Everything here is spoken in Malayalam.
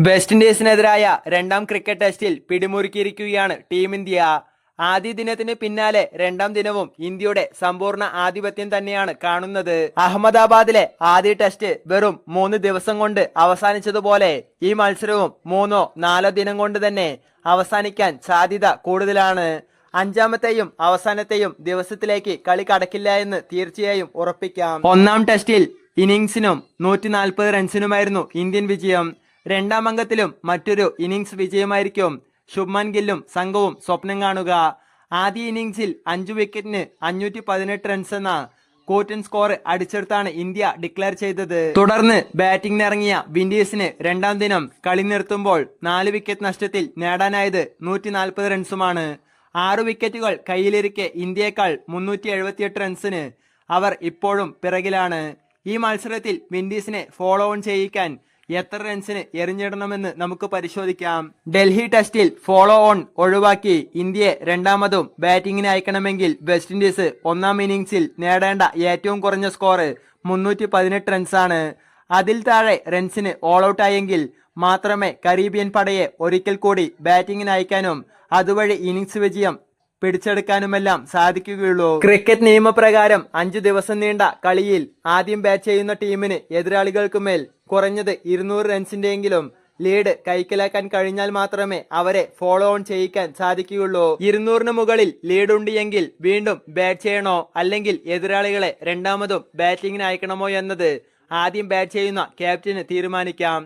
വെസ്റ്റ് ഇൻഡീസിനെതിരായ രണ്ടാം ക്രിക്കറ്റ് ടെസ്റ്റിൽ പിടിമുറുക്കിയിരിക്കുകയാണ് ടീം ഇന്ത്യ. ആദ്യ ദിനത്തിന് പിന്നാലെ രണ്ടാം ദിനവും ഇന്ത്യയുടെ സമ്പൂർണ ആധിപത്യം തന്നെയാണ് കാണുന്നത്. അഹമ്മദാബാദിലെ ആദ്യ ടെസ്റ്റ് വെറും മൂന്ന് ദിവസം കൊണ്ട് അവസാനിച്ചതുപോലെ ഈ മത്സരവും മൂന്നോ നാലോ ദിനം കൊണ്ട് തന്നെ അവസാനിക്കാൻ സാധ്യത കൂടുതലാണ്. അഞ്ചാമത്തെയും അവസാനത്തെയും ദിവസത്തിലേക്ക് കളി കടക്കില്ല എന്ന് തീർച്ചയായും ഉറപ്പിക്കാം. ഒന്നാം ടെസ്റ്റിൽ ഇന്നിംഗ്സിനും നൂറ്റി റൺസിനുമായിരുന്നു ഇന്ത്യൻ വിജയം. രണ്ടാം അംഗത്തിലും മറ്റൊരു ഇന്നിംഗ്സ് വിജയമായിരിക്കും. ശുഭ്മാൻ ഗില്ലും സംഘവും സ്വപ്നം കാണുക. ആദ്യ ഇന്നിംഗ്സിൽ അഞ്ചു വിക്കറ്റിന് അഞ്ഞൂറ്റി പതിനെട്ട് റൺസ് എന്ന കൂറ്റൻ സ്കോർ അടിച്ചെടുത്താണ് ഇന്ത്യ ഡിക്ലെയർ ചെയ്തത്. തുടർന്ന് ബാറ്റിംഗിനിറങ്ങിയ വിൻഡീസിന് രണ്ടാം ദിനം കളി നിർത്തുമ്പോൾ നാല് വിക്കറ്റ് നഷ്ടത്തിൽ നേടാനായത് നൂറ്റി നാൽപ്പത് റൺസുമാണ് ആറ് വിക്കറ്റുകൾ കയ്യിലിരിക്കെ ഇന്ത്യയേക്കാൾ മുന്നൂറ്റി എഴുപത്തിയെട്ട് റൺസിന് അവർ ഇപ്പോഴും പിറകിലാണ്. ഈ മത്സരത്തിൽ വിൻഡീസിനെ ഫോളോ ഓൺ ചെയ്യിക്കാൻ എത്ര റൺസിന് എറിഞ്ഞിടണമെന്ന് നമുക്ക് പരിശോധിക്കാം. ഡൽഹി ടെസ്റ്റിൽ ഫോളോ ഓൺ ഒഴിവാക്കി ഇന്ത്യയെ രണ്ടാമതും ബാറ്റിംഗിന് അയക്കണമെങ്കിൽ വെസ്റ്റ് ഇൻഡീസ് ഒന്നാം ഇന്നിംഗ്സിൽ നേടേണ്ട ഏറ്റവും കുറഞ്ഞ സ്കോർ മുന്നൂറ്റി പതിനെട്ട് റൺസാണ് അതിൽ താഴെ റൺസിന് ഓൾ ഔട്ട് ആയെങ്കിൽ മാത്രമേ കരീബിയൻ പടയെ ഒരിക്കൽ കൂടി ബാറ്റിംഗിന് അയക്കാനും അതുവഴി ഇന്നിംഗ്സ് വിജയം പിടിച്ചെടുക്കാനുമെല്ലാം സാധിക്കുകയുള്ളൂ. ക്രിക്കറ്റ് നിയമപ്രകാരം അഞ്ചു ദിവസം നീണ്ട കളിയിൽ ആദ്യം ബാറ്റ് ചെയ്യുന്ന ടീമിന് എതിരാളികൾക്ക് മേൽ കുറഞ്ഞത് ഇരുന്നൂറ് റൺസിന്റെയെങ്കിലും ലീഡ് കൈക്കലാക്കാൻ കഴിഞ്ഞാൽ മാത്രമേ അവരെ ഫോളോ ഓൺ ചെയ്യിക്കാൻ സാധിക്കുകയുള്ളൂ. ഇരുന്നൂറിന് മുകളിൽ ലീഡ് ഉണ്ട് എങ്കിൽ വീണ്ടും ബാറ്റ് ചെയ്യണോ അല്ലെങ്കിൽ എതിരാളികളെ രണ്ടാമതും ബാറ്റിംഗിന് അയക്കണമോ എന്നത് ആദ്യം ബാറ്റ് ചെയ്യുന്ന ക്യാപ്റ്റന് തീരുമാനിക്കാം.